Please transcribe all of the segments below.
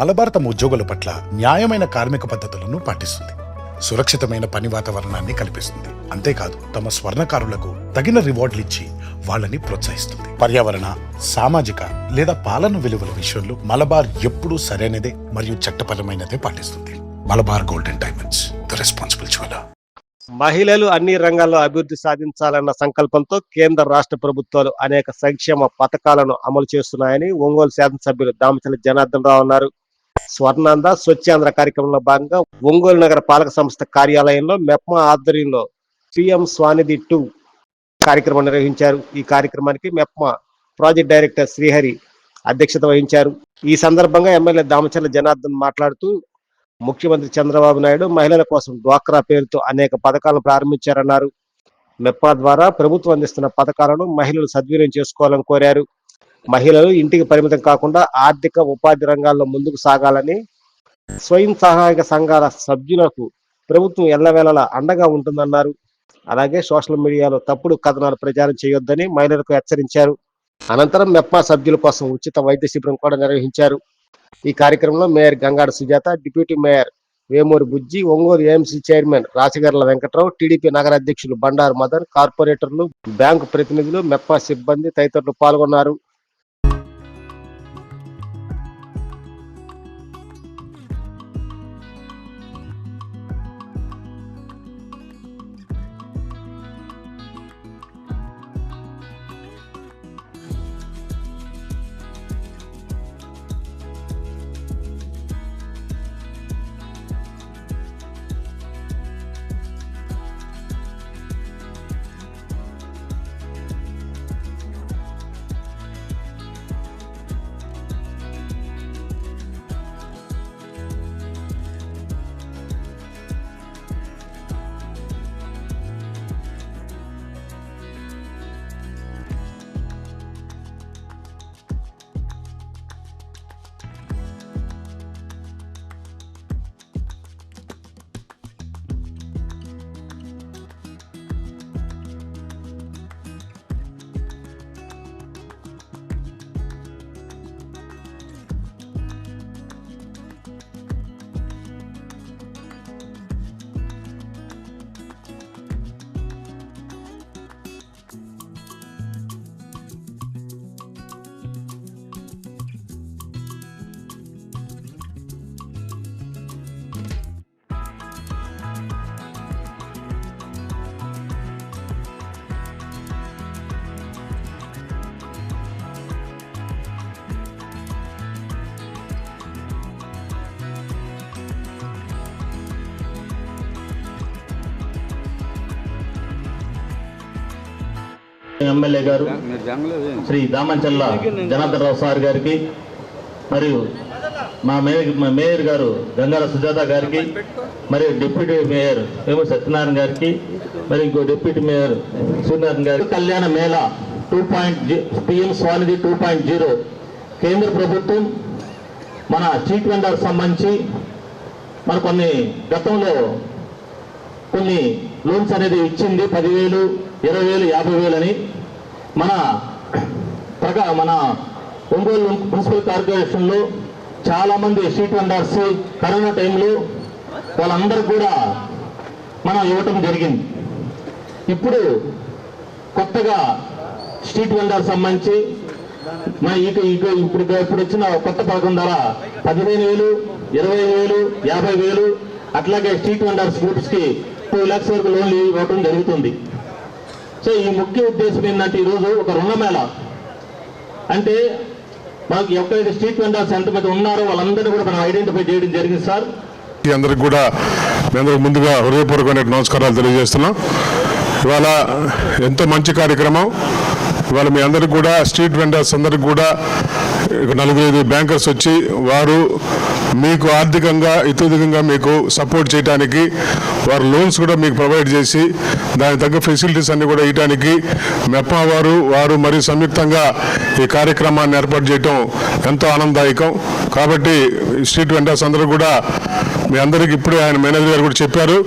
మలబార్ తమ ఉద్యోగుల పట్ల న్యాయమైన కార్మిక పద్ధతులను పాటిస్తుంది. సురక్షితమైన పని వాతావరణాన్ని కల్పిస్తుంది. అంతేకాదు తమ స్వర్ణకారులకు తగిన రివార్డులు ఇచ్చి వాళ్ళని ప్రోత్సహిస్తుంది. పర్యావరణ సామాజిక లేదా పాలన విలువల విషయంలో మలబార్ ఎప్పుడూ సరైనదే మరియు చట్టపరమైనదే పాటిస్తుంది. Malabar golden diamonds the responsible jeweller. మహిళలు అన్ని రంగాల్లో అభివృద్ధి సాధించాలన్న సంకల్పంతో కేంద్ర రాష్ట్ర ప్రభుత్వాలు అనేక సంక్షేమ పథకాలను అమలు చేస్తున్నాయని ఒంగోలు శాసనసభ్యులు దామచల జనార్దన్ రావు అన్నారు. స్వర్ణాంధ స్వచ్ఛాంధ్ర కార్యక్రమంలో భాగంగా ఒంగోలు నగర పాలక సంస్థ కార్యాలయంలో మెప్మా ఆధ్వర్యంలో పిఎం స్వానిధి టూ కార్యక్రమం నిర్వహించారు. ఈ కార్యక్రమానికి మెప్మా ప్రాజెక్ట్ డైరెక్టర్ శ్రీహరి అధ్యక్షత వహించారు. ఈ సందర్భంగా ఎమ్మెల్యే దామచర్ల జనార్దన్ మాట్లాడుతూ ముఖ్యమంత్రి చంద్రబాబు నాయుడు మహిళల కోసం డ్వాక్రా పేరుతో అనేక పథకాలను ప్రారంభించారన్నారు. మెప్పా ద్వారా ప్రభుత్వం అందిస్తున్న పథకాలను మహిళలు సద్వినియోగం చేసుకోవాలని కోరారు. మహిళలు ఇంటికి పరిమితం కాకుండా ఆర్థిక ఉపాధి రంగాల్లో ముందుకు సాగాలని స్వయం సహాయక సంఘాల సభ్యులకు ప్రభుత్వం ఎల్లవేళలా అండగా ఉంటుందన్నారు. అలాగే సోషల్ మీడియాలో తప్పుడు కథనాలు ప్రచారం చేయొద్దని మహిళలకు హెచ్చరించారు. అనంతరం మెప్మా సభ్యుల కోసం ఉచిత వైద్య శిబిరం కూడా నిర్వహించారు. ఈ కార్యక్రమంలో mayor Gangada Sujatha deputy mayor Vemuri Bujji Ongole AMC chairman Rachagarla Venkatrao TDP నగర అధ్యక్షులు బండారు మదన్ కార్పొరేటర్లు బ్యాంకు ప్రతినిధులు మెప్పా సిబ్బంది తదితరులు పాల్గొన్నారు. ఎమ్మెల్యే గారు శ్రీ దామంచల్ల జనార్దన్ రావు సార్ గారికి మరియు మా మేయర్ మేయర్ గారు గంగాల సుజాత గారికి మరియు డిప్యూటీ మేయర్ వేము సత్యనారాయణ గారికి మరి ఇంకో డిప్యూటీ మేయర్ సూర్యనారాయణ గారికి. కళ్యాణ Mela two point PM Svanidhi two point zero కేంద్ర ప్రభుత్వం మన చీట్ వెండర్ సంబంధించి మన కొన్ని గతంలో కొన్ని లోన్స్ అనేది ఇచ్చింది పదివేలు. ఇరవై వేలు యాభై వేలు అని మన ప్రకా మన ఒంగోలు మున్సిపల్ కార్పొరేషన్లో చాలామంది స్ట్రీట్ వెండర్స్ కరోనా టైంలో వాళ్ళందరూ కూడా మనం ఇవ్వటం జరిగింది. ఇప్పుడు కొత్తగా స్ట్రీట్ వెండర్ సంబంధించి మన ఇక ఇక ఇప్పుడు ఇప్పుడు వచ్చిన కొత్త పథకం ద్వారా పదిహేను వేలు ఇరవై వేలు యాభై వేలు అట్లాగే స్ట్రీట్ వెండర్స్ గ్రూప్స్కి టూ ల్యాక్స్ వరకు లోన్లు ఇవ్వడం జరుగుతుంది. సో ఈ ముఖ్య ఉద్దేశం ఏంటంటే ఈరోజు ఒక రుణమేళ. అంటే మనకి ఎప్పుడైతే స్ట్రీట్ వెండర్స్ ఎంతమంది ఉన్నారో వాళ్ళందరినీ కూడా మనం ఐడెంటిఫై చేయడం జరిగింది సార్. ఈ అందరికి కూడా మేము అందరికి ముందుగా హృదయపూర్వకమైన నమస్కారాలు తెలియజేస్తున్నాం. ఇవాళ ఎంతో మంచి కార్యక్రమం. ఇవాళ మీ అందరికి కూడా స్ట్రీట్ వెండర్స్ అందరికి కూడా నలుగురు ఐదు బ్యాంకర్స్ వచ్చి వారు మీకు ఆర్థికంగా ఇతోధికంగా మీకు సపోర్ట్ చేయడానికి వారు లోన్స్ కూడా మీకు ప్రొవైడ్ చేసి దానికి తగ్గ ఫెసిలిటీస్ అన్ని కూడా ఇవ్వడానికి మెప్పా వారు వారు మరియు సంయుక్తంగా ఈ కార్యక్రమాన్ని ఏర్పాటు చేయటం ఎంతో ఆనందదాయకం. కాబట్టి స్ట్రీట్ వెండర్స్ అందరూ కూడా మీ అందరికీ ఇప్పుడే ఆయన మేనేజర్ గారు కూడా చెప్పారు.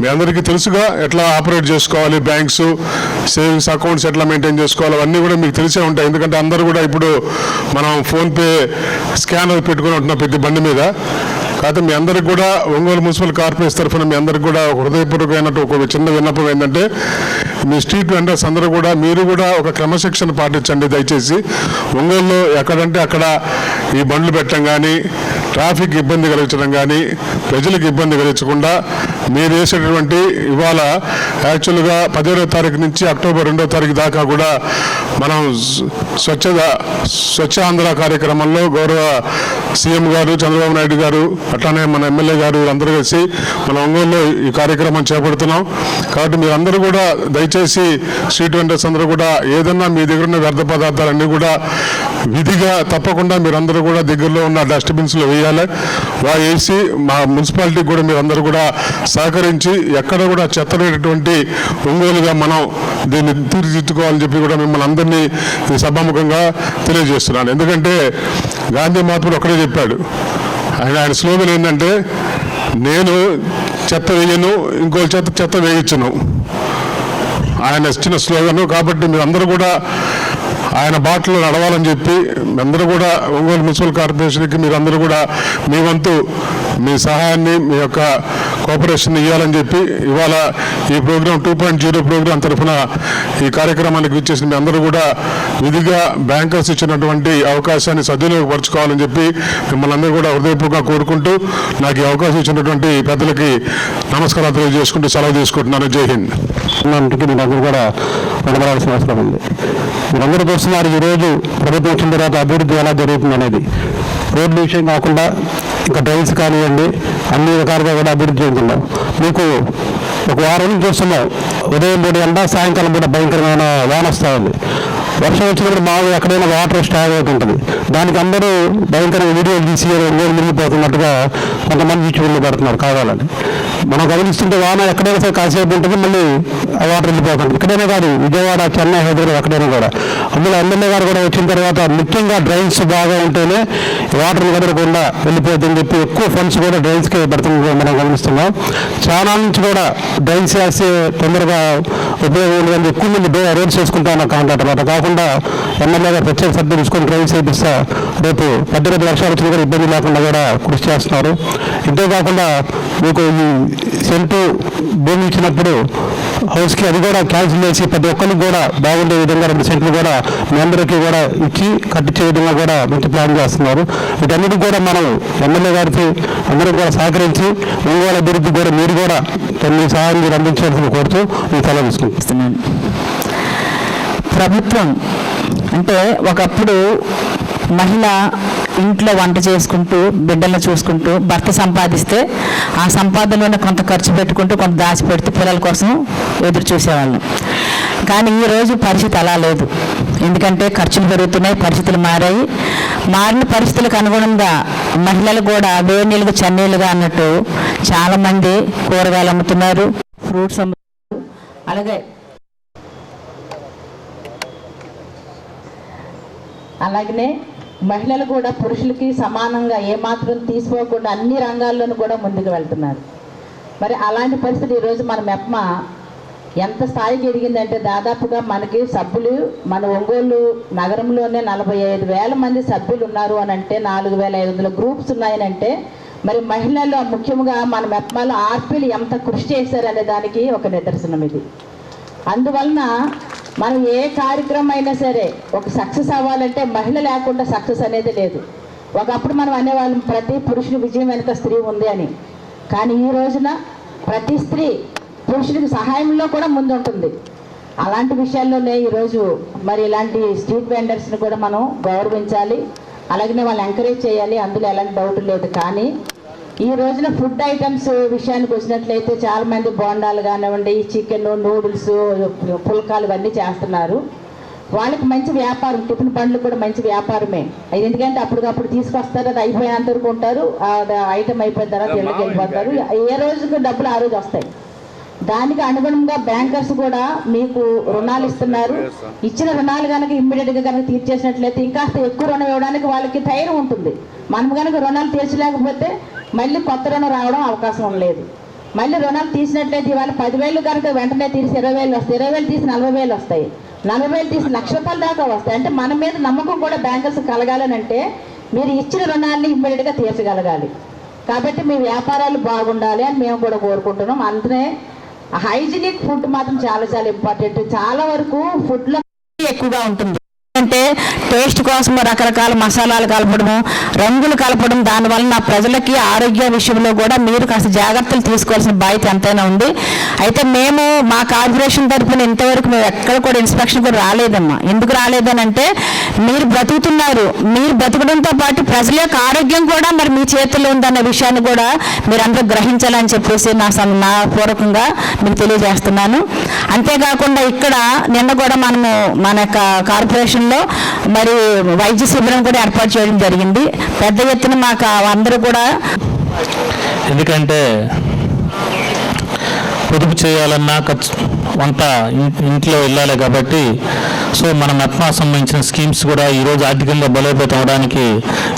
మీ అందరికీ తెలుసుగా ఎట్లా ఆపరేట్ చేసుకోవాలి బ్యాంక్స్ సేవింగ్స్ అకౌంట్స్ ఎట్లా మెయింటైన్ చేసుకోవాలి అవన్నీ కూడా మీకు తెలిసే ఉంటాయి. ఎందుకంటే అందరూ కూడా ఇప్పుడు మనం ఫోన్పే స్కానర్ పెట్టుకుని ఉంటున్నాం ప్రతి బండి మీద. కాకపోతే మీ అందరికి కూడా ఒంగోలు మున్సిపల్ కార్పొరేషన్ తరఫున మీ అందరికి కూడా ఒక హృదయపూర్వకమైనట్టు ఒక చిన్న విన్నపం ఏంటంటే మీ స్ట్రీట్ వెండర్స్ అందరూ కూడా మీరు కూడా ఒక క్రమశిక్షణ పాటించండి దయచేసి. ఒంగోలులో ఎక్కడంటే అక్కడ ఈ బండ్లు పెట్టడం కానీ ట్రాఫిక్ ఇబ్బంది కలిగించడం కానీ ప్రజలకు ఇబ్బంది కలిగించకుండా మీరు వేసేటటువంటి ఇవాళ యాక్చువల్గా పదిహేడో తారీఖు నుంచి అక్టోబర్ రెండో తారీఖు దాకా కూడా మనం స్వచ్ఛత స్వచ్ఛ ఆంధ్ర కార్యక్రమంలో గౌరవ సీఎం గారు చంద్రబాబు నాయుడు గారు అట్లానే మన ఎమ్మెల్యే గారు అందరూ కలిసి మన ఒంగోలులో ఈ కార్యక్రమం చేపడుతున్నాం. కాబట్టి మీరందరూ కూడా దయచేసి స్ట్రీట్ వెండర్స్ అందరూ కూడా ఏదన్నా మీ దగ్గర ఉన్న వ్యర్థ పదార్థాలన్నీ కూడా విధిగా తప్పకుండా మీరందరూ కూడా దగ్గరలో ఉన్న డస్ట్బిన్స్లో వేయాలి. వా వేసి మా మున్సిపాలిటీకి కూడా మీరందరూ కూడా సహకరించి ఎక్కడ కూడా చెత్తనేటటువంటి ఒంగోలుగా మనం దీన్ని తీర్చిదిద్దుకోవాలని చెప్పి కూడా మిమ్మల్ని అందరినీ సభాముఖంగా తెలియజేస్తున్నాను. ఎందుకంటే గాంధీ మహాత్ముడు ఒకటే చెప్పాడు. ఆయన ఆయన స్లోగన్ ఏంటంటే నేను చెత్త వేయను ఇంకో చెత్త చెత్త వేయించను. ఆయన ఇచ్చిన స్లోగను కాబట్టి మీరందరూ కూడా ఆయన బాటలో నడవాలని చెప్పి అందరూ కూడా ఒంగోలు మున్సిపల్ కార్పొరేషన్కి మీరందరూ కూడా మీ వంతు మీ సహాయాన్ని మీ యొక్క కోఆపరేషన్ ఇవ్వాలని చెప్పి ఇవాళ ఈ programme two point zero programme తరఫున ఈ కార్యక్రమానికి విచ్చేసిన మీ అందరూ కూడా విధిగా బ్యాంకర్స్ ఇచ్చినటువంటి అవకాశాన్ని సద్వినియోగపరచుకోవాలని చెప్పి మిమ్మల్ని అందరూ కూడా హృదయపూర్వకంగా కోరుకుంటూ నాకు ఈ అవకాశం ఇచ్చినటువంటి పెద్దలకి నమస్కారాలు తెలియజేసుకుంటూ సెలవు తీసుకుంటున్నాను. జై హింద్. ఇంటికి మీరందరూ కూడా నిలబడాల్సిన అవసరం ఉంది. మీరందరూ చూస్తున్నారు ఈరోజు ప్రభుత్వం వచ్చిన తర్వాత అభివృద్ధి ఎలా జరుగుతుంది అనేది రోడ్ల విషయం కాకుండా ఇంకా టైల్స్ కానివ్వండి అన్ని రకాలుగా కూడా అభివృద్ధి చెందుతున్నాం. మీకు ఒక వారం నుంచి చూస్తున్నాం. ఉదయం మూడు ఎండ సాయంకాలం పూట భయంకరమైన వాన వస్తూ ఉంది. వర్షం వచ్చినప్పుడు మామూలుగా ఎక్కడైనా వాటర్ స్టాగ్ అవుతుంటుంది దానికి అందరూ భయంకరంగా వీడియోలు తీసి నీళ్ళు మునిగిపోతున్నట్టుగా కొంతమంది చూచి పెడుతున్నారు కావాలని. మనం గమనిస్తుంటే వాన ఎక్కడైనా సరే కాసేపు ఉంటుంది మళ్ళీ ఆ వాటర్ వెళ్ళిపోతుంది. ఇక్కడైనా కాదు విజయవాడ చెన్నై హైదరాబాద్ ఎక్కడైనా కూడా. అందులో ఎమ్మెల్యే గారు కూడా వచ్చిన తర్వాత ముఖ్యంగా డ్రైన్స్ బాగా ఉంటేనే వాటర్ కదలకుండా వెళ్ళిపోతుందని చెప్పి ఎక్కువ ఫండ్స్ కూడా డ్రైన్స్కే పెడుతుంది మనం గమనిస్తున్నాం. చాలా నుంచి కూడా డ్రైన్స్ వేస్తే తొందరగా ఉపయోగం ఉండదని ఎక్కువ మంది డే- రోడ్స్ వేసుకుంటా ఉన్న కాంట్రాక్టర్ అట్లా కాకుండా ఎమ్మెల్యే గారు ప్రత్యేక సభ్యులు తీసుకొని ట్రైన్ చేపిస్తా రేపు పద్దెనిమిది లక్షలు వచ్చినా కూడా ఇబ్బంది లేకుండా కూడా కృషి చేస్తున్నారు. ఇంతేకాకుండా మీకు ఈ సెంటు భూమి ఇచ్చినప్పుడు హౌస్కి అది కూడా క్యాన్సిల్ చేసి ప్రతి ఒక్కరికి కూడా బాగుండే విధంగా రెండు సెంట్లు కూడా మీ అందరికీ కూడా ఇచ్చి కట్టించే విధంగా కూడా మంచి ప్లాన్ చేస్తున్నారు. వీటన్నిటి కూడా మనం ఎమ్మెల్యే గారికి అందరూ కూడా సహకరించి ఒంగోలు అభివృద్ధి కూడా మీరు కూడా కొన్ని సహాయం మీరు అందించాల్సిన కోరుతూ మీ తల తీసుకుంటున్నాను ప్రభుత్వం అంటే ఒకప్పుడు మహిళ ఇంట్లో వంట చేసుకుంటూ బిడ్డలను చూసుకుంటూ భర్త సంపాదిస్తే ఆ సంపాదనలోనే కొంత ఖర్చు పెట్టుకుంటూ కొంత దాచిపెడితే పిల్లల కోసం ఎదురు చూసేవాళ్ళం. కానీ ఈరోజు పరిస్థితి అలా లేదు. ఎందుకంటే ఖర్చులు పెరుగుతున్నాయి పరిస్థితులు మారాయి. మారిన పరిస్థితులకు అనుగుణంగా మహిళలు కూడా వేడి నీళ్ళకు చన్నీళ్ళుగా అన్నట్టు చాలామంది కూరగాయలు అమ్ముతున్నారు ఫ్రూట్స్ అమ్ముతున్నారు. అలాగే అలాగనే మహిళలు కూడా పురుషులకి సమానంగా ఏమాత్రం తీసుకోకుండా అన్ని రంగాల్లోనూ కూడా ముందుకు వెళ్తున్నారు. మరి అలాంటి పరిస్థితి ఈరోజు మన మెప్మ ఎంత స్థాయికి ఎదిగిందంటే దాదాపుగా మనకి సభ్యులు మన ఒంగోలు నగరంలోనే నలభై ఐదు వేల మంది సభ్యులు ఉన్నారు అని అంటే నాలుగు వేల ఐదు వందల గ్రూప్స్ ఉన్నాయని అంటే మరి మహిళల్లో ముఖ్యంగా మన మెప్మలో ఆర్పీలు ఎంత కృషి చేశారనే దానికి ఒక నిదర్శనం ఇది. అందువలన మనం ఏ కార్యక్రమం అయినా సరే ఒక సక్సెస్ అవ్వాలంటే మహిళ లేకుండా సక్సెస్ అనేది లేదు. ఒకప్పుడు మనం అనేవాళ్ళం ప్రతి పురుషుని విజయం వెనుక స్త్రీ ఉంది అని. కానీ ఈ రోజున ప్రతి స్త్రీ పురుషుడికి సహాయంలో కూడా ముందుంటుంది. అలాంటి విషయాల్లోనే ఈరోజు మరి ఇలాంటి స్ట్రీట్ వెండర్స్ని కూడా మనం గౌరవించాలి. అలాగనే వాళ్ళు ఎంకరేజ్ చేయాలి. అందులో ఎలాంటి డౌట్ లేదు. కానీ ఈ రోజున ఫుడ్ ఐటమ్స్ విషయానికి వచ్చినట్లయితే చాలా మంది బోండాలు కానివ్వండి చికెన్ నూడిల్స్ పుల్కాలు ఇవన్నీ చేస్తున్నారు. వాళ్ళకి మంచి వ్యాపారం టిఫిన్ బండ్లు కూడా మంచి వ్యాపారమే. అది ఎందుకంటే అప్పటికప్పుడు తీసుకొస్తారు అది అయిపోయినంత వరకు ఉంటారు. ఐటమ్ అయిపోయిన తర్వాత ఇళ్ళకి వెళ్ళిపోతారు. ఏ రోజుకి డబ్బులు ఆ రోజు వస్తాయి. దానికి అనుగుణంగా బ్యాంకర్స్ కూడా మీకు రుణాలు ఇస్తున్నారు. ఇచ్చిన రుణాలు కనుక ఇమ్మీడియట్గా కనుక తీర్చేసినట్లయితే ఇంకా ఎక్కువ రుణం ఇవ్వడానికి వాళ్ళకి ధైర్యం ఉంటుంది. మనం కనుక రుణాలు తీర్చలేకపోతే మళ్ళీ కొత్త రుణం రావడం అవకాశం లేదు. మళ్ళీ రుణాలు తీసినట్లయితే ఇవాళ పదివేలు కనుక వెంటనే తీసి ఇరవై వేలు వస్తాయి. ఇరవై వేలు తీసి నలభై వేలు వస్తాయి. నలభై వేలు తీసి లక్ష రూపాయల దాకా వస్తాయి. అంటే మన మీద నమ్మకం కూడా బ్యాంకర్స్ కలగాలనంటే మీరు ఇచ్చిన రుణాన్ని ఇమ్మీడియట్గా తీర్చగలగాలి. కాబట్టి మీ వ్యాపారాలు బాగుండాలి అని మేము కూడా కోరుకుంటున్నాం. అందునే హైజీనిక్ ఫుడ్ మాత్రం చాలా చాలా ఇంపార్టెంట్. చాలా వరకు ఫుడ్లో ఎక్కువగా ఉంటుంది. అంటే టేస్ట్ కోసం రకరకాల మసాలాలు కలపడము రంగులు కలపడం దానివల్ల నా ప్రజలకి ఆరోగ్య విషయంలో కూడా మీరు కాస్త జాగ్రత్తలు తీసుకోవాల్సిన బాధ్యత ఎంతైనా ఉంది. అయితే మేము మా కార్పొరేషన్ తరఫున ఇంతవరకు మేము ఎక్కడ కూడా ఇన్స్పెక్షన్ కూడా రాలేదమ్మా. ఎందుకు రాలేదని అంటే మీరు బ్రతుకుతున్నారు. మీరు బ్రతకడంతో పాటు ప్రజల యొక్క ఆరోగ్యం కూడా మరి మీ చేతుల్లో ఉందన్న విషయాన్ని కూడా మీరు అందరూ గ్రహించాలని చెప్పేసి నా సం- నా పూర్వకంగా మీకు తెలియజేస్తున్నాను. అంతేకాకుండా ఇక్కడ నిన్న కూడా మనము మన యొక్క కార్పొరేషన్ కార్పొరేషన్లో మరి వైద్య శిబిరం కూడా ఏర్పాటు చేయడం జరిగింది. పెద్ద ఎత్తున మాకు అందరూ కూడా ఎందుకంటే పొదుపు చేయాలన్నా ఖర్చు వంట ఇంట్లో వెళ్ళాలి కాబట్టి సో మన మెప్మా సంబంధించిన స్కీమ్స్ కూడా ఈరోజు ఆర్థికంగా బలోపేతం అవడానికి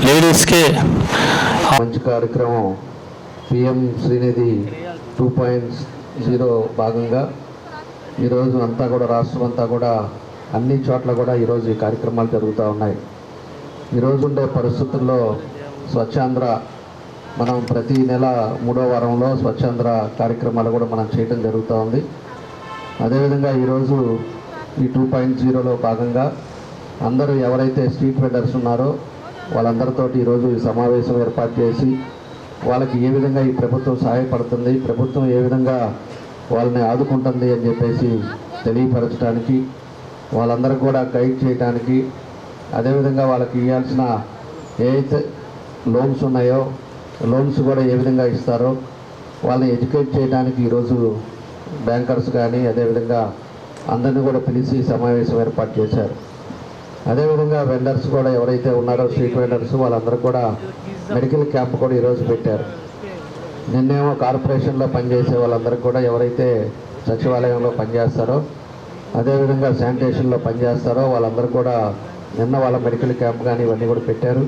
లేడీస్కే మంచి కార్యక్రమం PM Srinidhi two point zero భాగంగా ఈరోజు అంతా కూడా రాష్ట్రం అంతా కూడా అన్ని చోట్ల కూడా ఈరోజు ఈ కార్యక్రమాలు జరుగుతూ ఉన్నాయి. ఈరోజు ఉండే పరిస్థితుల్లో స్వచ్ఛాంధ్ర మనం ప్రతి నెల మూడో వారంలో స్వచ్ఛాంధ్ర కార్యక్రమాలు కూడా మనం చేయడం జరుగుతూ ఉంది. అదేవిధంగా ఈరోజు ఈ టూ పాయింట్ జీరోలో భాగంగా అందరూ ఎవరైతే స్ట్రీట్ వెండర్స్ ఉన్నారో వాళ్ళందరితోటి ఈరోజు ఈ సమావేశం ఏర్పాటు చేసి వాళ్ళకి ఏ విధంగా ఈ ప్రభుత్వం సహాయపడుతుంది ప్రభుత్వం ఏ విధంగా వాళ్ళని ఆదుకుంటుంది అని చెప్పేసి తెలియపరచడానికి వాళ్ళందరూ కూడా గైడ్ చేయడానికి అదేవిధంగా వాళ్ళకి ఇవ్వాల్సిన ఏ అయితే లోన్స్ ఉన్నాయో లోన్స్ కూడా ఏ విధంగా ఇస్తారో వాళ్ళని ఎడ్యుకేట్ చేయడానికి ఈరోజు బ్యాంకర్స్ కానీ అదేవిధంగా అందరినీ కూడా పిలిచి సమావేశం ఏర్పాటు చేశారు. అదేవిధంగా వెండర్స్ కూడా ఎవరైతే ఉన్నారో స్ట్రీట్ వెండర్స్ వాళ్ళందరూ కూడా మెడికల్ క్యాంప్ కూడా ఈరోజు పెట్టారు. నిన్నేమో కార్పొరేషన్లో పనిచేసే వాళ్ళందరూ కూడా ఎవరైతే సచివాలయంలో పనిచేస్తారో అదేవిధంగా శానిటేషన్లో పనిచేస్తారో వాళ్ళందరూ కూడా నిన్న వాళ్ళ మెడికల్ క్యాంప్ కానీ ఇవన్నీ కూడా పెట్టారు.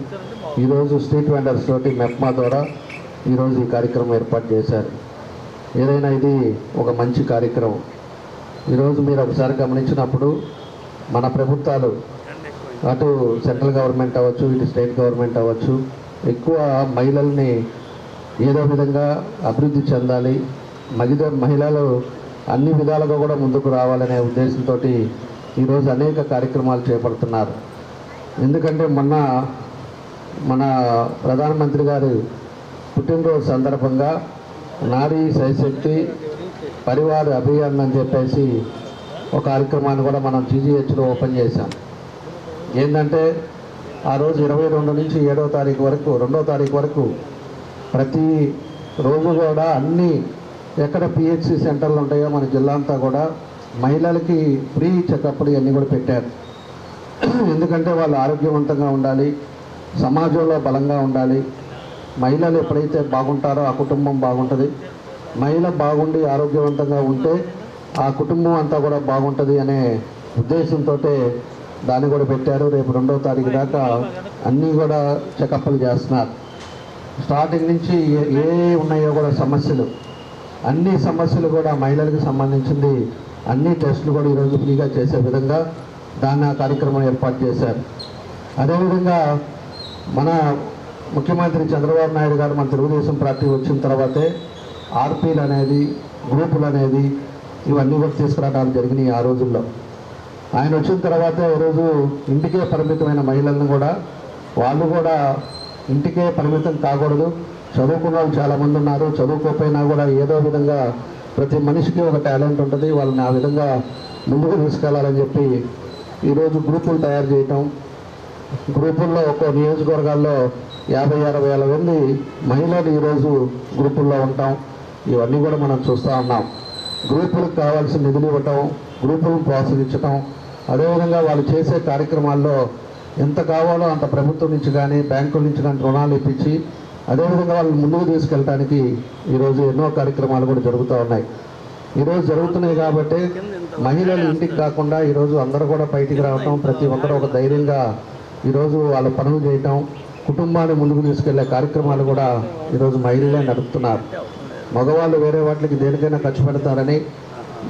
ఈరోజు స్ట్రీట్ వెండర్స్ తోటి మెప్మా ద్వారా ఈరోజు ఈ కార్యక్రమం ఏర్పాటు చేశారు. ఏదైనా ఇది ఒక మంచి కార్యక్రమం. ఈరోజు మీరు ఒకసారి గమనించినప్పుడు మన ప్రభుత్వాలు అటు సెంట్రల్ గవర్నమెంట్ అవ్వచ్చు ఇటు స్టేట్ గవర్నమెంట్ అవ్వచ్చు ఎక్కువ మహిళల్ని ఏదో విధంగా అభివృద్ధి చెందాలి. మహిళ మహిళలు అన్ని విధాలుగా కూడా ముందుకు రావాలనే ఉద్దేశంతో ఈరోజు అనేక కార్యక్రమాలు చేపడుతున్నారు. ఎందుకంటే మొన్న మన ప్రధానమంత్రి గారు పుట్టినరోజు సందర్భంగా నారీ సైశక్తి పరివార అభియాన్ అని చెప్పేసి ఒక కార్యక్రమాన్ని కూడా మనం జీజీహెచ్లో ఓపెన్ చేశాం. ఏంటంటే ఆ రోజు ఇరవై రెండు నుంచి ఏడో తారీఖు వరకు రెండో తారీఖు వరకు ప్రతి రోజు కూడా అన్ని ఎక్కడ పిహెచ్సి సెంటర్లు ఉంటాయో మన జిల్లా అంతా కూడా మహిళలకి ఫ్రీ చెకప్లు ఇవన్నీ కూడా పెట్టారు. ఎందుకంటే వాళ్ళు ఆరోగ్యవంతంగా ఉండాలి సమాజంలో బలంగా ఉండాలి. మహిళలు ఎప్పుడైతే బాగుంటారో ఆ కుటుంబం బాగుంటుంది. మహిళ బాగుండి ఆరోగ్యవంతంగా ఉంటే ఆ కుటుంబం అంతా కూడా బాగుంటుంది అనే ఉద్దేశంతో దాన్ని కూడా పెట్టారు. రేపు రెండో తారీఖు దాకా అన్నీ కూడా చెకప్లు చేస్తున్నారు. స్టార్టింగ్ నుంచి ఏ- ఏ ఉన్నాయో కూడా సమస్యలు అన్ని సమస్యలు కూడా మహిళలకు సంబంధించింది అన్ని టెస్టులు కూడా ఈరోజు ఫ్రీగా చేసే విధంగా దాన్ని ఆ కార్యక్రమం ఏర్పాటు చేశారు. అదేవిధంగా మన ముఖ్యమంత్రి చంద్రబాబు నాయుడు గారు మన తెలుగుదేశం పార్టీ వచ్చిన తర్వాతే ఆర్పీలు అనేది గ్రూపులు అనేది ఇవన్నీ కూడా తీసుకురావడం జరిగినాయి ఆ రోజుల్లో. ఆయన వచ్చిన తర్వాత ఈరోజు ఇంటికే పరిమితమైన మహిళలను కూడా వాళ్ళు కూడా ఇంటికే పరిమితం కాకూడదు. చదువుకున్న వాళ్ళు చాలామంది ఉన్నారు. చదువుకోకపోయినా కూడా ఏదో విధంగా ప్రతి మనిషికి ఒక టాలెంట్ ఉంటుంది. వాళ్ళని ఆ విధంగా ముందుకు తీసుకెళ్ళాలని చెప్పి ఈరోజు గ్రూపులు తయారు చేయటం. గ్రూపుల్లో ఒక్కో నియోజకవర్గాల్లో యాభై అరవై వేల మంది మహిళలు ఈరోజు గ్రూపుల్లో ఉంటాం. ఇవన్నీ కూడా మనం చూస్తూ ఉన్నాం. గ్రూపులకు కావాల్సిన నిధులు ఇవ్వటం గ్రూపులను ప్రోత్సహించటం. అదేవిధంగా వాళ్ళు చేసే కార్యక్రమాల్లో ఎంత కావాలో అంత ప్రభుత్వం నుంచి కానీ బ్యాంకుల నుంచి కానీ రుణాలు ఇప్పించి అదేవిధంగా వాళ్ళని ముందుకు తీసుకెళ్ళడానికి ఈరోజు ఎన్నో కార్యక్రమాలు కూడా జరుగుతూ ఉన్నాయి. ఈరోజు జరుగుతున్నాయి కాబట్టి మహిళలు ఇంటికి కాకుండా ఈరోజు అందరూ కూడా బయటికి రావటం ప్రతి ఒక్కరు ఒక ధైర్యంగా ఈరోజు వాళ్ళ పనులు చేయటం కుటుంబాన్ని ముందుకు తీసుకెళ్ళే కార్యక్రమాలు కూడా ఈరోజు మహిళలే నడుపుతున్నారు. మగవాళ్ళు వేరే వాటికి దేనికైనా ఖర్చు పెడతారని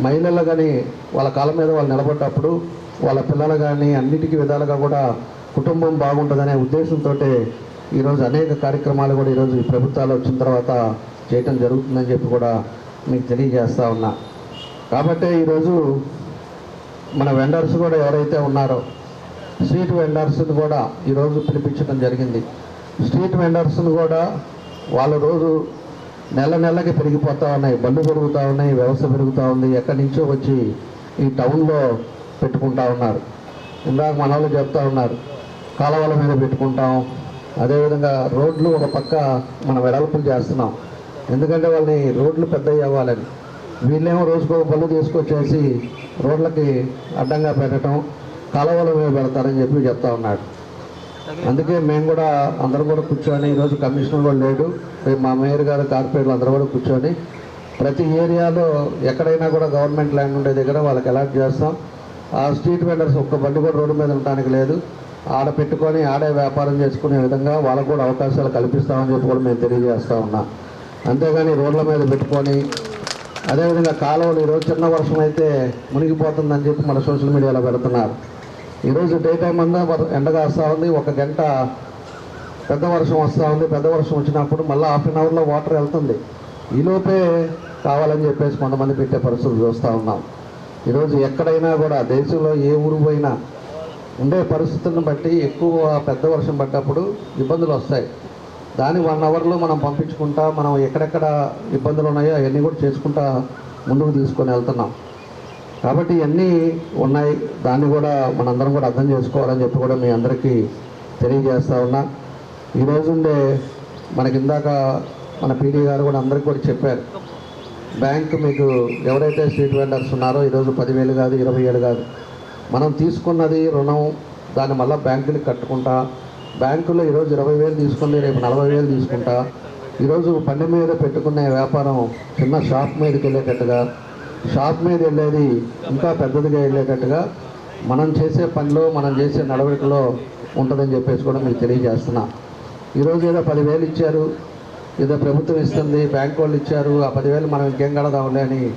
మహిళలు కానీ వాళ్ళ కాళ్ళ మీద వాళ్ళు నిలబడ్డప్పుడు వాళ్ళ పిల్లలు కానీ అన్నిటికీ విధాలుగా కూడా కుటుంబం బాగుంటుందనే ఉద్దేశంతో ఈరోజు అనేక కార్యక్రమాలు కూడా ఈరోజు ఈ ప్రభుత్వాలు వచ్చిన తర్వాత చేయటం జరుగుతుందని చెప్పి కూడా మీకు తెలియజేస్తూ ఉన్నా. కాబట్టి ఈరోజు మన వెండర్స్ కూడా ఎవరైతే ఉన్నారో స్ట్రీట్ వెండర్స్ని కూడా ఈరోజు పిలిపించడం జరిగింది. స్ట్రీట్ వెండర్స్ని కూడా వాళ్ళ రోజు నెల నెలకి పెరిగిపోతూ ఉన్నాయి. బళ్ళు పెరుగుతూ ఉన్నాయి వ్యవస్థ పెరుగుతూ ఉంది. ఎక్కడి నుంచో వచ్చి ఈ టౌన్లో పెట్టుకుంటా ఉన్నారు. ఇందాక మన వాళ్ళు చెప్తా ఉన్నారు కాలువల మీద పెట్టుకుంటాం అదేవిధంగా రోడ్లు ఒక పక్క మనం వెడల్పులు చేస్తున్నాం. ఎందుకంటే వాళ్ళని రోడ్లు పెద్దవి అవ్వాలని. వీళ్ళేమో రోజుకో బళ్ళు తీసుకొచ్చేసి రోడ్లకి అడ్డంగా పెట్టడం కాలువల మీద పెడతారని చెప్పి చెప్తా ఉన్నాడు. అందుకే మేము కూడా అందరం కూడా కూర్చొని ఈరోజు కమిషనర్ కూడా లేడు. రేపు మా మేయర్ గారు కార్పొరేట్లు అందరూ కూడా కూర్చొని ప్రతి ఏరియాలో ఎక్కడైనా కూడా గవర్నమెంట్ ల్యాండ్ ఉండే దగ్గర వాళ్ళకి అలాట్ చేస్తాం. ఆ స్ట్రీట్ వెండర్స్ ఒక్క బండి కూడా రోడ్డు మీద ఉండడానికి లేదు. ఆడ పెట్టుకొని ఆడే వ్యాపారం చేసుకునే విధంగా వాళ్ళకు కూడా అవకాశాలు కల్పిస్తామని చెప్పి కూడా మేము తెలియజేస్తూ ఉన్నాం. అంతేగాని రోడ్ల మీద పెట్టుకొని అదేవిధంగా కాలువలు ఈరోజు చిన్న వర్షం అయితే మునిగిపోతుందని చెప్పి మన సోషల్ మీడియాలో పెడుతున్నారు. ఈరోజు డే టైం అంతా ఎండ ఎండగా వస్తూ ఉంది ఒక గంట పెద్ద వర్షం వస్తూ ఉంది. పెద్ద వర్షం వచ్చినప్పుడు మళ్ళీ హాఫ్ అన్ అవర్లో వాటర్ వెళ్తుంది. ఈలోపే కావాలని చెప్పేసి కొంతమంది పెట్టే పరిస్థితులు చూస్తూ ఉన్నాం. ఈరోజు ఎక్కడైనా కూడా దేశంలో ఏ ఊరు పోయినా ఉండే పరిస్థితులను బట్టి ఎక్కువ పెద్ద వర్షం పడ్డప్పుడు ఇబ్బందులు వస్తాయి. దాని వన్ అవర్లో మనం పంపించుకుంటా మనం ఎక్కడెక్కడ ఇబ్బందులు ఉన్నాయో అవన్నీ కూడా చేసుకుంటా ముందుకు తీసుకొని వెళ్తున్నాం. కాబట్టి ఇవన్నీ ఉన్నాయి. దాన్ని కూడా మనందరం కూడా అర్థం చేసుకోవాలని చెప్పి కూడా మీ అందరికీ తెలియజేస్తా ఉన్నా. ఈ రోజుండే మనకి ఇందాక మన పీడీ గారు కూడా అందరికీ కూడా చెప్పారు. బ్యాంక్ మీకు ఎవరైతే స్ట్రీట్ వెండర్స్ ఉన్నారో ఈరోజు పదివేలు కాదు ఇరవై ఏళ్ళు కాదు. మనం తీసుకున్నది రుణం దాన్ని మళ్ళీ బ్యాంకులకి కట్టుకుంటా. బ్యాంకులో ఈరోజు ఇరవై వేలు తీసుకుని రేపు నలభై వేలు తీసుకుంటా. ఈరోజు పని మీద పెట్టుకునే వ్యాపారం చిన్న షాప్ మీదకి వెళ్ళేటట్టుగా. షాప్ మీద వెళ్ళేది ఇంకా పెద్దదిగా వెళ్ళేటట్టుగా. మనం చేసే పనిలో మనం చేసే నడవడికలో ఉంటుందని చెప్పేసి కూడా మీకు తెలియజేస్తున్నా. ఈరోజు ఏదో పదివేలు ఇచ్చారు ఏదో ప్రభుత్వం ఇస్తుంది బ్యాంక్ వాళ్ళు ఇచ్చారు ఆ పదివేలు మనం ఇంకేం కడదాంలే అని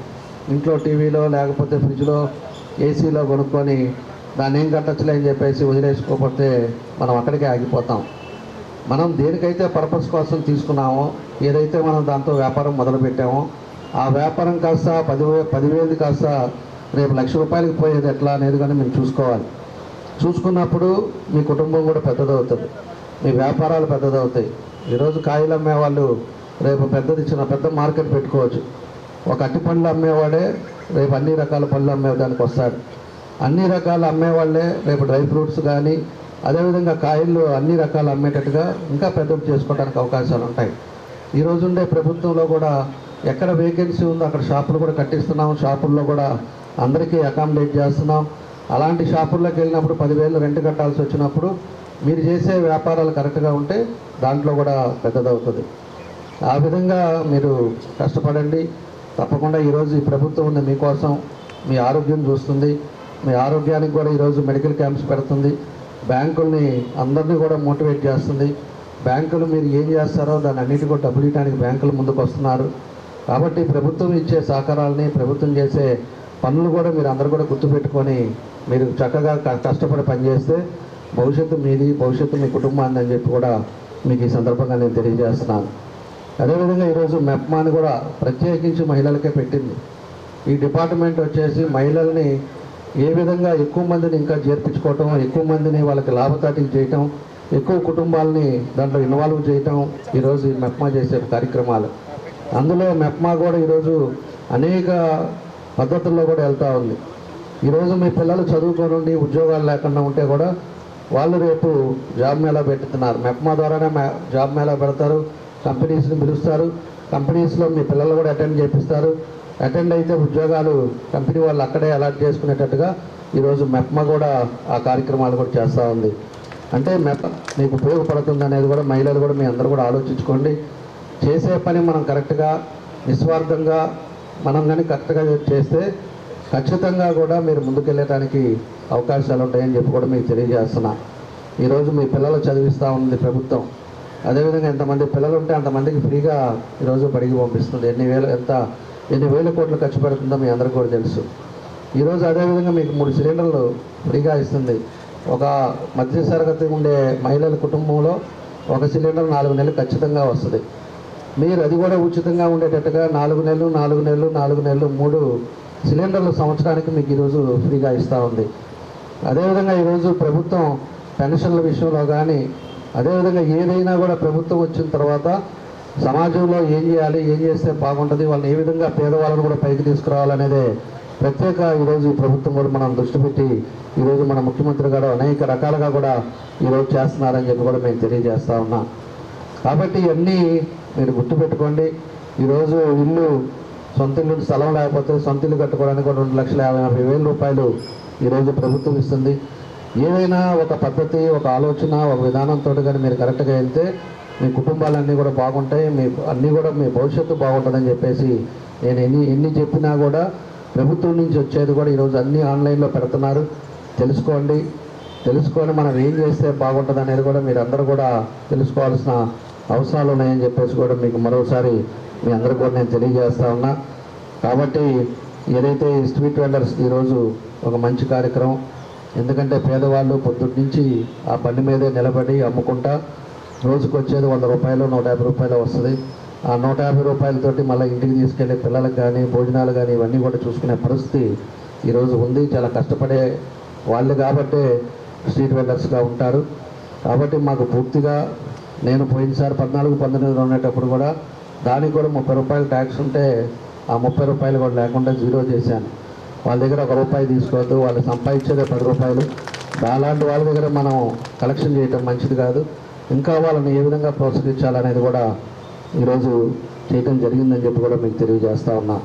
ఇంట్లో టీవీలో లేకపోతే ఫ్రిడ్జ్లో ఏసీలో కొనుక్కొని దాన్ని ఏం కట్టచ్చులే అని చెప్పేసి వదిలేసుకోకపోతే మనం అక్కడికే ఆగిపోతాం. మనం దేనికైతే పర్పస్ కోసం తీసుకున్నామో ఏదైతే మనం దాంతో వ్యాపారం మొదలుపెట్టామో ఆ వ్యాపారం కాస్త పదివే పదివేలు కాస్త రేపు లక్ష రూపాయలకి పోయేది ఎట్లా అనేది కానీ మేము చూసుకోవాలి. చూసుకున్నప్పుడు మీ కుటుంబం కూడా పెద్దదవుతుంది. మీ వ్యాపారాలు పెద్దదవుతాయి. ఈరోజు కాయలు అమ్మేవాళ్ళు రేపు పెద్దది చిన్న పెద్ద మార్కెట్ పెట్టుకోవచ్చు. ఒక అట్టి పండ్లు అమ్మేవాడే రేపు అన్ని రకాల పళ్ళు అమ్మేదానికి వస్తాడు. అన్ని రకాల అమ్మేవాళ్ళే రేపు డ్రై ఫ్రూట్స్ కానీ అదేవిధంగా కాయలు అన్ని రకాలు అమ్మేటట్టుగా ఇంకా పెద్దది చేసుకోవడానికి అవకాశాలు ఉంటాయి. ఈ రోజుండే ప్రభుత్వంలో కూడా ఎక్కడ వేకెన్సీ ఉందో అక్కడ షాపులు కూడా కట్టిస్తున్నాం. షాపుల్లో కూడా అందరికీ అకామిడేట్ చేస్తున్నాం. అలాంటి షాపుల్లోకి వెళ్ళినప్పుడు పదివేలు రెంట్ కట్టాల్సి వచ్చినప్పుడు మీరు చేసే వ్యాపారాలు కరెక్ట్గా ఉంటే దాంట్లో కూడా పెద్దదవుతుంది. ఆ విధంగా మీరు కష్టపడండి. తప్పకుండా ఈరోజు ఈ ప్రభుత్వం ఉంది మీకోసం మీ ఆరోగ్యం చూస్తుంది. మీ ఆరోగ్యానికి కూడా ఈరోజు మెడికల్ క్యాంప్స్ పెడుతుంది. బ్యాంకుల్ని అందరినీ కూడా మోటివేట్ చేస్తుంది. బ్యాంకులు మీరు ఏం చేస్తారో దాన్ని అన్నిటి కూడా డబ్బులు ఇవ్వడానికి బ్యాంకులు ముందుకు వస్తున్నారు. కాబట్టి ప్రభుత్వం ఇచ్చే సహకారాలని ప్రభుత్వం చేసే పనులు కూడా మీరు అందరూ కూడా గుర్తుపెట్టుకొని మీరు చక్కగా క- కష్టపడి పనిచేస్తే భవిష్యత్తు మీది భవిష్యత్తు మీ కుటుంబాన్ని అని చెప్పి కూడా మీకు ఈ సందర్భంగా నేను తెలియజేస్తున్నాను. అదేవిధంగా ఈరోజు మెప్మాని కూడా ప్రత్యేకించి మహిళలకే పెట్టింది. ఈ డిపార్ట్మెంట్ వచ్చేసి మహిళల్ని ఏ విధంగా ఎక్కువ మందిని ఇంకా చేర్పించుకోవటం ఎక్కువ మందిని వాళ్ళకి లాభతాటికి చేయటం ఎక్కువ కుటుంబాలని దాంట్లో ఇన్వాల్వ్ చేయటం ఈరోజు ఈ మెప్మా చేసే కార్యక్రమాలు. అందులో మెప్మా కూడా ఈరోజు అనేక పద్ధతుల్లో కూడా వెళ్తూ ఉంది. ఈరోజు మీ పిల్లలు చదువుకోనుండి ఉద్యోగాలు లేకుండా ఉంటే కూడా వాళ్ళు రేపు జాబ్ మేళా పెట్టుతున్నారు. మెప్మా ద్వారానే జాబ్ మేళా పెడతారు. కంపెనీస్ని పిలుస్తారు. కంపెనీస్లో మీ పిల్లలు కూడా అటెండ్ చేపిస్తారు. అటెండ్ అయితే ఉద్యోగాలు కంపెనీ వాళ్ళు అక్కడే అలాట్ చేసుకునేటట్టుగా ఈరోజు మెప్మా కూడా ఆ కార్యక్రమాలు కూడా చేస్తూ ఉంది. అంటే మెప్ మీకు ఉపయోగపడుతుంది అనేది కూడా మహిళలు కూడా మీ అందరూ కూడా ఆలోచించుకోండి. చేసే పని మనం కరెక్ట్గా నిస్వార్థంగా మనం కానీ కరెక్ట్గా చేస్తే ఖచ్చితంగా కూడా మీరు ముందుకెళ్ళటానికి అవకాశాలు ఉంటాయని చెప్పి కూడా మీకు తెలియజేస్తున్నా. ఈరోజు మీ పిల్లలు చదివిస్తూ ఉంది ప్రభుత్వం. అదేవిధంగా ఎంతమంది పిల్లలు ఉంటే అంతమందికి ఫ్రీగా ఈరోజు బడికి పంపిస్తుంది. ఎన్ని వేలు ఎంత ఎన్ని వేల కోట్లు ఖర్చు పెడుతుందో మీ అందరికీ కూడా తెలుసు. ఈరోజు అదేవిధంగా మీకు మూడు సిలిండర్లు ఫ్రీగా ఇస్తుంది. ఒక మధ్య తరగతి ఉండే మహిళల కుటుంబంలో ఒక సిలిండర్ నాలుగు నెలలు ఖచ్చితంగా వస్తుంది. మీరు అది కూడా ఉచితంగా ఉండేటట్టుగా నాలుగు నెలలు నాలుగు నెలలు నాలుగు నెలలు మూడు సిలిండర్లు సంవత్సరానికి మీకు ఈరోజు ఫ్రీగా ఇస్తూ ఉంది. అదేవిధంగా ఈరోజు ప్రభుత్వం పెన్షన్ల విషయంలో కానీ అదేవిధంగా ఏదైనా కూడా ప్రభుత్వం వచ్చిన తర్వాత సమాజంలో ఏం చేయాలి ఏం చేస్తే బాగుంటుంది వాళ్ళని ఏ విధంగా పేదవాళ్ళను కూడా పైకి తీసుకురావాలనేదే ప్రత్యేక ఈరోజు ఈ ప్రభుత్వం కూడా మనం దృష్టి పెట్టి ఈరోజు మన ముఖ్యమంత్రి గారు అనేక రకాలుగా కూడా ఈరోజు చేస్తున్నారని చెప్పి కూడా మేము తెలియజేస్తా ఉన్నాం. కాబట్టి ఇవన్నీ మీరు గుర్తుపెట్టుకోండి. ఈరోజు ఇల్లు సొంత ఇల్లు స్థలం లేకపోతే సొంత ఇల్లు కట్టుకోవడానికి కూడా రెండు లక్షల యాభై యాభై వేల రూపాయలు ఈరోజు ప్రభుత్వం ఇస్తుంది. ఏదైనా ఒక పద్ధతి ఒక ఆలోచన ఒక విధానంతో కానీ మీరు కరెక్ట్గా వెళ్తే మీ కుటుంబాలన్నీ కూడా బాగుంటాయి మీ అన్నీ కూడా మీ భవిష్యత్తు బాగుంటుందని చెప్పేసి నేను ఎన్ని ఎన్ని చెప్పినా కూడా ప్రభుత్వం నుంచి వచ్చేది కూడా ఈరోజు అన్నీ ఆన్లైన్లో పెడుతున్నారు. తెలుసుకోండి. తెలుసుకొని మనం ఏం చేస్తే బాగుంటుంది అనేది కూడా మీరు అందరూ కూడా తెలుసుకోవాల్సిన అవసరాలు ఉన్నాయని చెప్పేసి కూడా మీకు మరోసారి మీ అందరికి కూడా నేను తెలియజేస్తా ఉన్నా. కాబట్టి ఏదైతే స్ట్రీట్ వెండర్స్ ఈరోజు ఒక మంచి కార్యక్రమం ఎందుకంటే పేదవాళ్ళు పొద్దున్నీ నుంచి ఆ బండి మీదే నిలబడి అమ్ముకుంటా రోజుకు వచ్చేది వంద రూపాయలు నూట యాభై రూపాయలు వస్తుంది. ఆ నూట యాభై రూపాయలతోటి మళ్ళీ ఇంటికి తీసుకెళ్ళి పిల్లలకు కానీ భోజనాలు కానీ ఇవన్నీ కూడా చూసుకునే పరిస్థితి ఈరోజు ఉంది. చాలా కష్టపడే వాళ్ళు కాబట్టే స్ట్రీట్ వెండర్స్గా ఉంటారు. కాబట్టి మాకు పూర్తిగా నేను పోయినసారి పద్నాలుగు పంతొమ్మిదిలో ఉండేటప్పుడు కూడా దానికి కూడా ముప్పై రూపాయలు ట్యాక్స్ ఉంటే ఆ ముప్పై రూపాయలు కూడా లేకుండా జీరో చేశాను. వాళ్ళ దగ్గర ఒక రూపాయి తీసుకోవద్దు వాళ్ళు సంపాదించేదే పది రూపాయలు. అలాంటి వాళ్ళ దగ్గర మనం కలెక్షన్ చేయటం మంచిది కాదు. ఇంకా వాళ్ళని ఏ విధంగా ప్రోత్సహించాలనేది కూడా ఈరోజు చేయటం జరిగిందని చెప్పి కూడా మీకు తెలియజేస్తా ఉన్నా.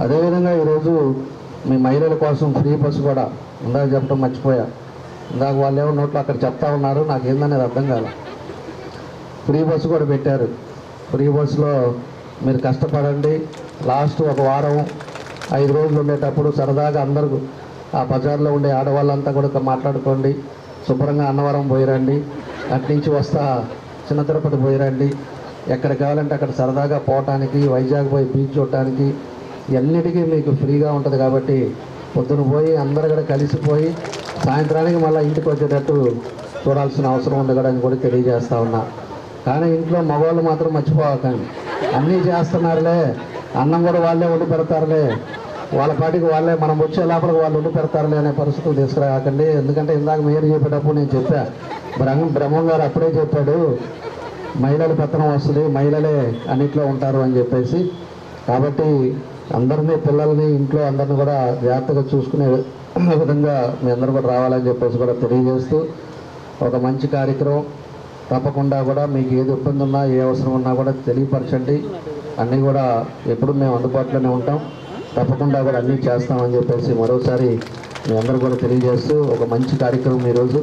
అదేవిధంగా ఈరోజు మీ మహిళల కోసం ఫ్రీ బస్సు కూడా ఇందాక చెప్పడం మర్చిపోయా. ఇందాక వాళ్ళు ఏమో నోట్లో అక్కడ చెప్తా ఉన్నారు నాకు ఏందనేది అర్థం కాదు ఫ్రీ బస్సు కూడా పెట్టారు. ఫ్రీ బస్సులో మీరు కష్టపడండి. లాస్ట్ ఒక వారం ఐదు రోజులు ఉండేటప్పుడు సరదాగా అందరూ ఆ బజార్లో ఉండే ఆడవాళ్ళంతా కూడా మాట్లాడుకోండి. శుభ్రంగా అన్నవరం పోయిరండి. అటు నుంచి వస్తా చిన్న తిరుపతి పోయిరండి. ఎక్కడ కావాలంటే అక్కడ సరదాగా పోవటానికి వైజాగ్ పోయి బీచ్ చూడటానికి ఎన్నిటికీ మీకు ఫ్రీగా ఉంటుంది కాబట్టి పొద్దున పోయి అందరు కూడా కలిసిపోయి సాయంత్రానికి మళ్ళీ ఇంటికి వచ్చేటట్టు చూడాల్సిన అవసరం ఉంది కూడా అని కూడా తెలియజేస్తూ ఉన్నా. కానీ ఇంట్లో మగవాళ్ళు మాత్రం మర్చిపోకండి. అన్నీ చేస్తున్నారులే. అన్నం కూడా వాళ్ళే వండి పెడతారులే. వాళ్ళ పాటికి వాళ్ళే మనం వచ్చే లోపలికి వాళ్ళు ఉండి పెడతారులే అనే పరిస్థితులు తీసుకురాకండి. ఎందుకంటే ఇందాక మీరు చెప్పేటప్పుడు నేను చెప్పా బ్రహ్మ బ్రహ్మం గారు అప్పుడే చెప్పాడు మహిళల పెత్తనం వస్తుంది మహిళలే అన్నిట్లో ఉంటారు అని చెప్పేసి. కాబట్టి అందరినీ పిల్లల్ని ఇంట్లో అందరిని కూడా జాగ్రత్తగా చూసుకునే విధంగా మీ అందరూ కూడా రావాలని చెప్పేసి కూడా తెలియజేస్తూ ఒక మంచి కార్యక్రమం తప్పకుండా కూడా మీకు ఏది ఇబ్బంది ఉన్నా ఏ అవసరం ఉన్నా కూడా తెలియపరచండి. అన్నీ కూడా ఎప్పుడు మేము అందుబాటులోనే ఉంటాం. తప్పకుండా కూడా అన్నీ చేస్తామని చెప్పేసి మరోసారి మీ అందరూ కూడా తెలియజేస్తూ ఒక మంచి కార్యక్రమం ఈరోజు.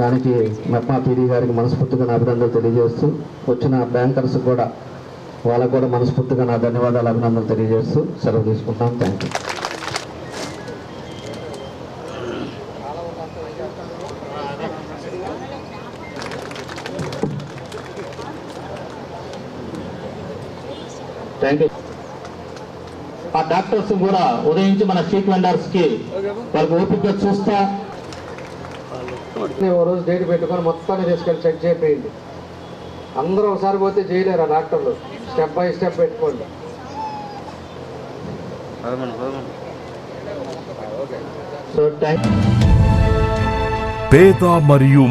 దానికి మెప్మా పీడీ గారికి మనస్ఫూర్తిగా నా అభినందనలు తెలియజేస్తూ వచ్చిన బ్యాంకర్స్ కూడా వాళ్ళకు కూడా మనస్ఫూర్తిగా నా ధన్యవాదాలు అభినందనలు తెలియజేస్తూ సెలవు తీసుకుంటాం. థ్యాంక్ యూ థ్యాంక్ యూ ఆ డాక్టర్స్ కూడా ఉదయించి మన స్ట్రీట్ వెండర్స్కి వాళ్ళకి ఓపిక చూస్తా. ఓ రోజు డేట్ పెట్టుకొని మొత్తాన్ని తీసుకెళ్ళి చెక్ చేయండి అందరూ ఒకసారి పోతే చేయలేరు ఆ డాక్టర్లు. స్టెప్ బై స్టెప్ పెట్టుకోండి. సో థ్యాంక్ పేద మరియు